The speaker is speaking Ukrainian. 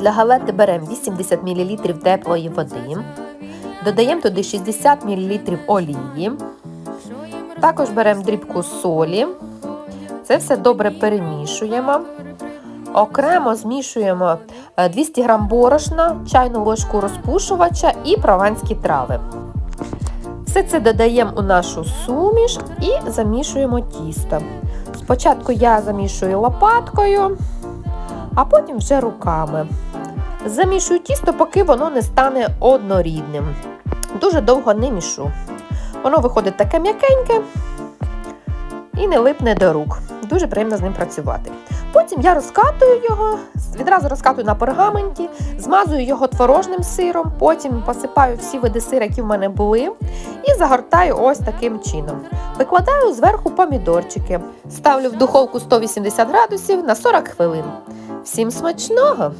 Для галети беремо 80 мл теплої води, додаємо туди 60 мл олії, також беремо дрібку солі. Це все добре перемішуємо. Окремо змішуємо е, 200 г борошна, чайну ложку розпушувача і прованські трави. Все це додаємо у нашу суміш і замішуємо тісто. Спочатку я замішую лопаткою, а потім вже руками. Замішую тісто, поки воно не стане однорідним. Дуже довго не мішу. Воно виходить таке м'якеньке і не липне до рук. Дуже приємно з ним працювати. Потім я розкатую його, відразу розкатую на пергаменті, змазую його творожним сиром, потім посипаю всі види сира, які в мене були, і загортаю ось таким чином. Викладаю зверху помідорчики, ставлю в духовку 180 градусів на 40 хвилин. Всім смачного!